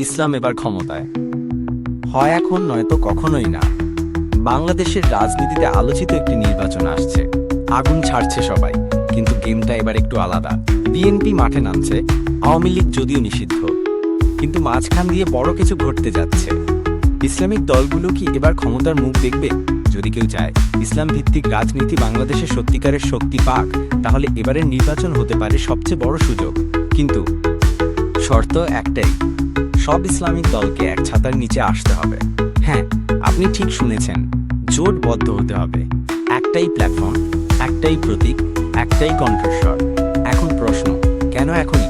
ইসলাম এবার ক্ষমতায়। হয় এখন, নয়তো কখনোই না। বাংলাদেশের রাজনীতিতে আলোচিত একটি নির্বাচন আসছে। আগুন ছাড়ছে সবাই, কিন্তু গেমটা এবার একটু আলাদা। বিএনপি মাঠে নামছে, আওয়ামী লীগ যদিও নিষিদ্ধ। কিন্তু মাঝখান দিয়ে বড় কিছু ঘটতে যাচ্ছে। ইসলামিক দলগুলো কি এবার ক্ষমতার মুখ দেখবে? যদি কেউ চায় ইসলাম ভিত্তিক রাজনীতি বাংলাদেশে সত্যিকারের শক্তি পাক, তাহলে এবারের নির্বাচন হতে পারে সবচেয়ে বড় সুযোগ। কিন্তু শর্ত একটাই সব ইসলামিক দলকে এক ছাতার নিচে আসতে হবে। হ্যাঁ আপনি ঠিক শুনেছেন, জোটবদ্ধ হতে হবে। একটাই প্ল্যাটফর্ম একটাই প্রতীক, একটাই কণ্ঠস্বর। এখন প্রশ্ন, কেন এখনই?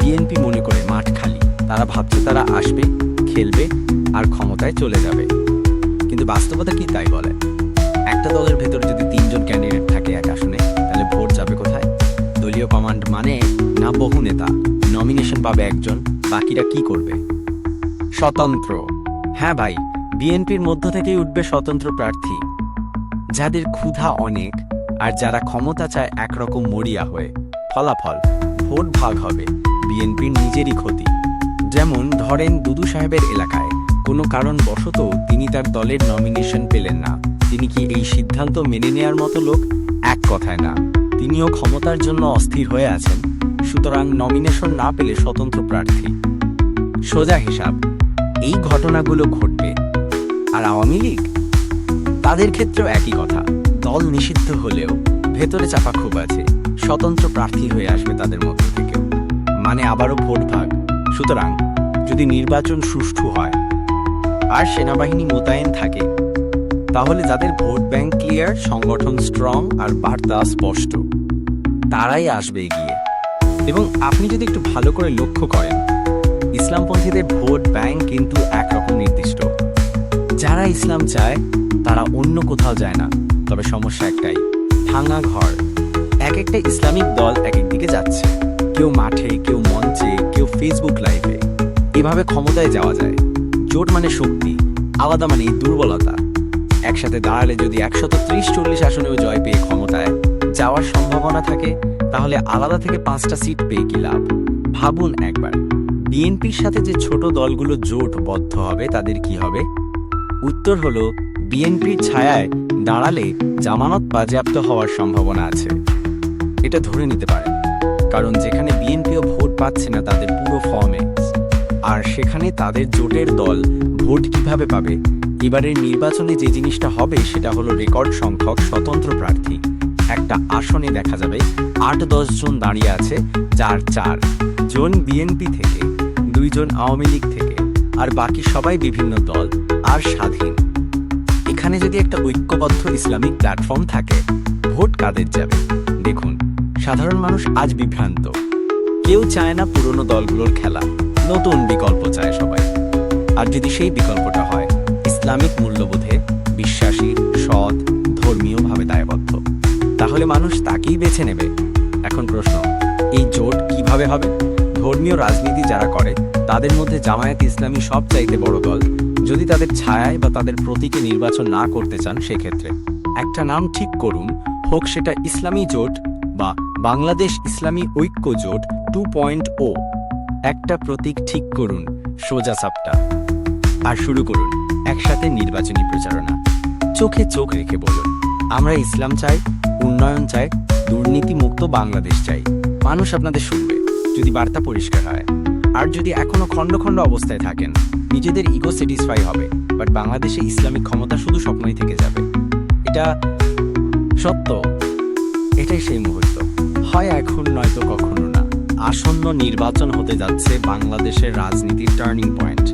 বিএনপি মনে করে মাঠ খালি। তারা ভাবছে তারা আসবে, খেলবে আর ক্ষমতায় চলে যাবে। কিন্তু বাস্তবতা কি তাই বলে? একটা দলের ভেতর যদি তিনজন ক্যান্ডিডেট থাকে এক আসনে, তাহলে ভোট যাবে কোথায়? দলীয় কমান্ড মানে না বহু নেতা। নমিনেশন পাবে একজন, বাকিরা কি করবে? স্বতন্ত্র। হ্যাঁ ভাই, বিএনপির মধ্য থেকেই উঠবে স্বতন্ত্র প্রার্থী। যাদের ক্ষুধা অনেক আর যারা ক্ষমতা চায় একরকম মরিয়া হয়ে, ফলাফল, ভোট ভাগ হবে বিএনপির নিজেরই ক্ষতি। যেমন ধরেন দুদু সাহেবের এলাকায়, কোনো কারণবশত তিনি তার দলের নমিনেশন পেলেন না। তিনি কি এই সিদ্ধান্ত মেনে নেয়ার মতো লোক? এক কথায় না। তিনিও ক্ষমতার জন্য অস্থির হয়ে আছেন, সুতরাং নমিনেশন না পেলে স্বতন্ত্র প্রার্থী। সোজা হিসাব এই ঘটনাগুলো ঘটবে। আর আওয়ামী লীগ? তাদের ক্ষেত্রেও একই কথা। দল নিষিদ্ধ হলেও ভেতরে চাপা খুব আছে। স্বতন্ত্র প্রার্থী হয়ে আসবে তাদের মধ্য থেকেও। মানে আবারও ভোট ভাগ। সুতরাং যদি নির্বাচন সুষ্ঠু হয় আর সেনাবাহিনী মোতায়েন থাকে, তাহলে যাদের ভোট ব্যাংক ক্লিয়ার, সংগঠন স্ট্রং আর বার্তা স্পষ্ট, তারাই আসবে এগিয়ে। এবং আপনি যদি একটু ভালো করে লক্ষ্য করেন ইসলামপন্থীদের ভোট ব্যাংক কিন্তু একরকম নির্দিষ্ট। যারা ইসলাম চায়, তারা অন্য কোথাও যায় না। তবে সমস্যা একটাই, ভাঙা ঘর। এক একটা ইসলামিক দল এক দিকে যাচ্ছে। কেউ মাঠে, কেউ মঞ্চে, কেউ ফেসবুক লাইভে এভাবে ক্ষমতায় যাওয়া যায়। জোট মানে শক্তি, আলাদা মানে দুর্বলতা। একসাথে দাঁড়ালে যদি একশত ত্রিশ চল্লিশ আসনেও জয় পেয়ে ক্ষমতায় যাওয়ার সম্ভাবনা থাকে, তাহলে আলাদা থেকে পাঁচটা সিট পেয়ে কি লাভ? ভাবুন একবার। বিএনপির সাথে যে ছোট দলগুলো জোটবদ্ধ হবে, তাদের কি হবে? উত্তর হলো, বিএনপির ছায়ায় দাঁড়ালে জামানত বাজেয়াপ্ত হওয়ার সম্ভাবনা আছে। এটা ধরে নিতে পারেন। কারণ যেখানে বিএনপিও ভোট পাচ্ছে না, তাদের পুরো ফর্মে আর সেখানে তাদের জোটের দল ভোট কীভাবে পাবে? এবারের নির্বাচনে যে জিনিসটা হবে, সেটা হলো রেকর্ড সংখ্যক স্বতন্ত্র প্রার্থী। একটা আসনে দেখা যাবে আট দশ জন দাঁড়িয়ে আছে, যার চার জন বিএনপি থেকে। দুইজন আওয়ামী লীগ থেকে, আর বাকি সবাই বিভিন্ন দল আর স্বাধীন। এখানে যদি একটা ঐক্যবদ্ধ ইসলামিক প্ল্যাটফর্ম থাকে, ভোট কাদের যাবে? দেখুন, সাধারণ মানুষ আজ বিভ্রান্ত। কেউ চায় না পুরনো দলগুলোর খেলা, নতুন বিকল্প চায় সবাই। আর যদি সেই বিকল্পটা হয়, ইসলামিক মূল্যবোধে বিশ্বাসী, সৎ, ধর্মীয়ভাবে দায়বদ্ধ। তাহলে মানুষ তাকেই বেছে নেবে? এখন প্রশ্ন, এই জোট কীভাবে হবে? ধর্মীয় রাজনীতি যারা করে, তাদের মধ্যে জামায়াত ইসলামী সব চাইতে বড় দল। যদি তাদের ছায়ায় বা তাদের প্রতীকে নির্বাচন না করতে চান সেক্ষেত্রে। একটা নাম ঠিক করুন, হোক সেটা ইসলামী জোট বা বাংলাদেশ ইসলামী ঐক্য জোট টু পয়েন্ট ও। একটা প্রতীক ঠিক করুন, সোজা সাপটা আর শুরু করুন, একসাথে নির্বাচনী প্রচারণা। চোখে চোখ রেখে বলুন, আমরা ইসলাম চাই, উন্নয়ন চাই দুর্নীতি মুক্ত বাংলাদেশ চাই। মানুষ আপনাদের শুনবে। যদি বার্তা পরিষ্কার হয়, আর যদি এখনও খণ্ড খণ্ড অবস্থায় থাকেন, নিজেদের ইগো স্যাটিসফাই হবে বাট বাংলাদেশে ইসলামিক ক্ষমতা শুধু স্বপ্নই থেকে যাবে। এটা সত্য, এটাই সেই মুহূর্ত। হয় এখন, নয়তো কখনো না। আসন্ন নির্বাচন হতে যাচ্ছে বাংলাদেশের রাজনীতির টার্নিং পয়েন্ট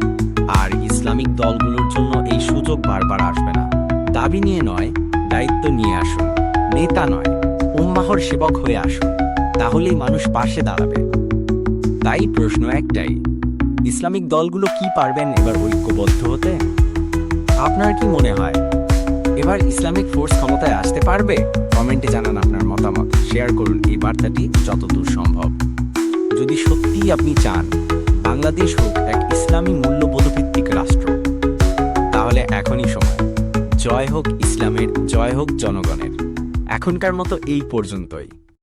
আর ইসলামিক দলগুলোর জন্য এই সুযোগ বারবার আসবে না। দাবি নিয়ে নয়, দায়িত্ব নিয়ে আসুন। নেতা নয়, উম্মাহর সেবক হয়ে আসুন। তাহলেই মানুষ পাশে দাঁড়াবে। তাই প্রশ্ন একটাই, ইসলামিক দলগুলো কি পারবেন এবার ঐক্যবদ্ধ হতে? আপনার কি মনে হয়, এবার ইসলামিক ফোর্স ক্ষমতায় আসতে পারবে? কমেন্টে জানান আপনার মতামত, শেয়ার করুন এই বার্তাটি যতদূর সম্ভব। যদি সত্যিই আপনি চান, বাংলাদেশ হোক এক ইসলামী মূল্যবোধভিত্তিক রাষ্ট্র, তাহলে এখনই সময়। জয় হোক ইসলামের, জয় হোক জনগণের। এখনকার মতো এই পর্যন্তই।